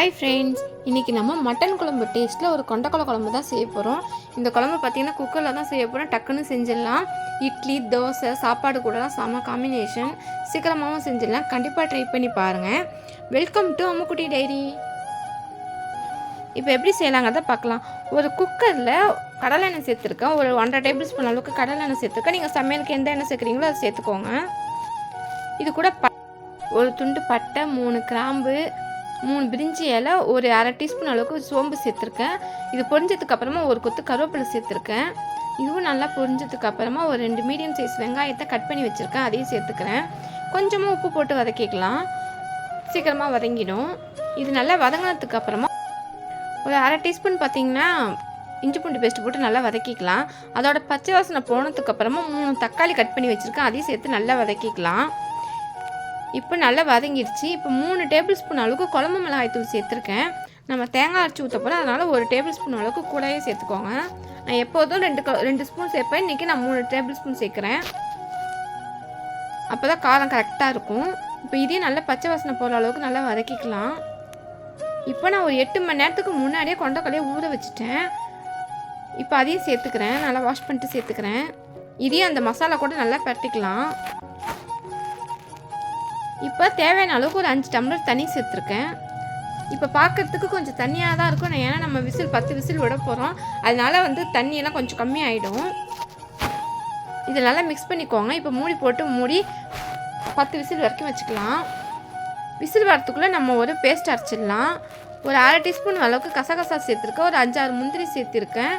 Hi friends இன்றைக்கி நம்ம mutton குழம்பு டேஸ்ட்டில் ஒரு கொண்டக்கொலை குழம்பு தான் செய்ய போகிறோம் இந்த குழம்பு பார்த்தீங்கன்னா குக்கரில் தான் செய்ய போகிறோம் டக்குன்னு செஞ்சிடலாம். இட்லி தோசை சாப்பாடு கூடலாம் செம காம்பினேஷன் சீக்கிரமாகவும் செஞ்சிடலாம். கண்டிப்பாக ட்ரை பண்ணி பாருங்கள் வெல்கம் டு அம்முக்குட்டி டைரி இப்போ எப்படி செய்யலாங்கிறத பார்க்கலாம் ஒரு குக்கரில் கடலை எண்ணெய் சேர்த்துருக்கேன். ஒரு ஒன்றரை டேபிள் ஸ்பூன் அளவுக்கு கடலை எண்ணெய் சேர்த்துருக்கேன். நீங்கள் சமையலுக்கு எந்த எண்ணெய் சேர்க்குறீங்களோ அதை சேர்த்துக்கோங்க. இது கூட ப ஒரு துண்டு பட்டை மூணு கிராம்பு மூணு பிரிஞ்சி இலை ஒரு அரை டீஸ்பூன் அளவுக்கு சோம்பு சேர்த்துருக்கேன். இது பொரிஞ்சதுக்கு அப்புறமா ஒரு கொத்து கருவேப்பிலை சேர்த்துருக்கேன். இதுவும் நல்லா பொரிஞ்சதுக்கு அப்புறமா ஒரு ரெண்டு மீடியம் சைஸ் வெங்காயத்தை கட் பண்ணி வச்சுருக்கேன். அதையும் சேர்த்துக்கிறேன். கொஞ்சமாக உப்பு போட்டு வதக்கிக்கலாம். சீக்கிரமாக வதங்கிடும். இது நல்லா வதங்கினதுக்கு அப்புறமா ஒரு அரை டீஸ்பூன் பார்த்தீங்கன்னா இஞ்சி பூண்டு பேஸ்ட் போட்டு நல்லா வதக்கிக்கலாம். அதோட பச்சை வாசனை போனதுக்கு அப்புறமா மூணு தக்காளி கட் பண்ணி வச்சுருக்கேன். அதையும் சேர்த்து நல்லா வதக்கிக்கலாம். இப்போ நல்லா வதங்கிடுச்சு இப்போ மூணு டேபிள் ஸ்பூன் அளவுக்கு குழம்பு மிளகாய் தூள் சேர்த்துருக்கேன். நம்ம தேங்காய் அரைச்சி ஊற்ற போல அதனால் ஒரு டேபிள் ஸ்பூன் அளவுக்கு கூடயே சேர்த்துக்கோங்க. நான் எப்போதும் ரெண்டு க- ரெண்டு ஸ்பூன் சேர்ப்பேன். இன்றைக்கி நான் மூணு டேபிள் ஸ்பூன் சேர்க்குறேன். அப்போ தான் காரம் கரெக்டாக இருக்கும். இப்போ இதையும் நல்லா பச்சை வாசனை போகிற அளவுக்கு நல்லா வதக்கிக்கலாம். இப்போ நான் ஒரு எட்டு மணி நேரத்துக்கு முன்னாடியே கொண்டக்கல்லையே ஊற வச்சுட்டேன். இப்போ அதையும் சேர்த்துக்கிறேன். நல்லா வாஷ் பண்ணிட்டு சேர்த்துக்கிறேன். இதையும் அந்த மசாலா கூட நல்லா பரட்டிக்கலாம். இப்போ தேவையான அளவுக்கு ஒரு அஞ்சு டம்ளர் தண்ணி சேர்த்துருக்கேன். இப்போ பார்க்கறதுக்கு கொஞ்சம் தண்ணியாக தான் இருக்கும் ஏன்னா நம்ம விசில் பத்து விசில் விட போகிறோம் அதனால வந்து தண்ணியெல்லாம் கொஞ்சம் கம்மியாயிடும். இதை நல்லா மிக்ஸ் பண்ணிக்கோங்க. இப்போ மூடி போட்டு மூடி பத்து விசில் வரைக்கும் வச்சுக்கலாம். விசில் வரத்துக்குள்ளே நம்ம ஒரு பேஸ்ட் அரைச்சிடலாம். ஒரு அரை டீஸ்பூன் அளவுக்கு கசகசா சேர்த்துருக்கேன். ஒரு அஞ்சாறு முந்திரி சேர்த்துருக்கேன்.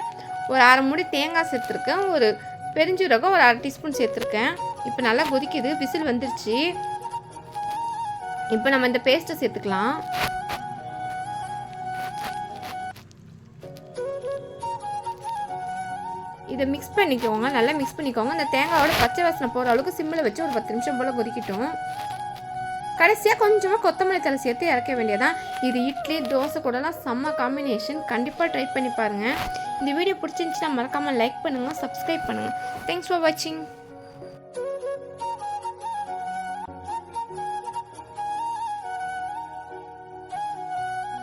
ஒரு அரை மூடி தேங்காய் சேர்த்துருக்கேன். ஒரு பெருஞ்சீரகம் ஒரு அரை டீஸ்பூன் சேர்த்துருக்கேன். இப்போ நல்லா கொதிக்குது. விசில் வந்துருச்சு. இப்போ நம்ம இந்த பேஸ்ட்டை சேர்த்துக்கலாம். இதை மிக்ஸ் பண்ணிக்கோங்க நல்லா மிக்ஸ் பண்ணிக்கோங்க. இந்த தேங்காயோட பச்சை வாசனை போகிற அளவுக்கு சிம்மில் வச்சு ஒரு பத்து நிமிஷம் போல் கொதிக்கட்டும். கடைசியாக கொஞ்சமாக கொத்தமல்லி தலை சேர்த்து இறக்க வேண்டியதான் இது இட்லி தோசை கூடலாம் செம்ம காம்பினேஷன் கண்டிப்பாக ட்ரை பண்ணி பாருங்கள் இந்த வீடியோ பிடிச்சிருந்துச்சுன்னா மறக்காமல் லைக் பண்ணுங்கள் சப்ஸ்கிரைப் பண்ணுங்கள் தேங்க்ஸ் ஃபார் வாட்சிங்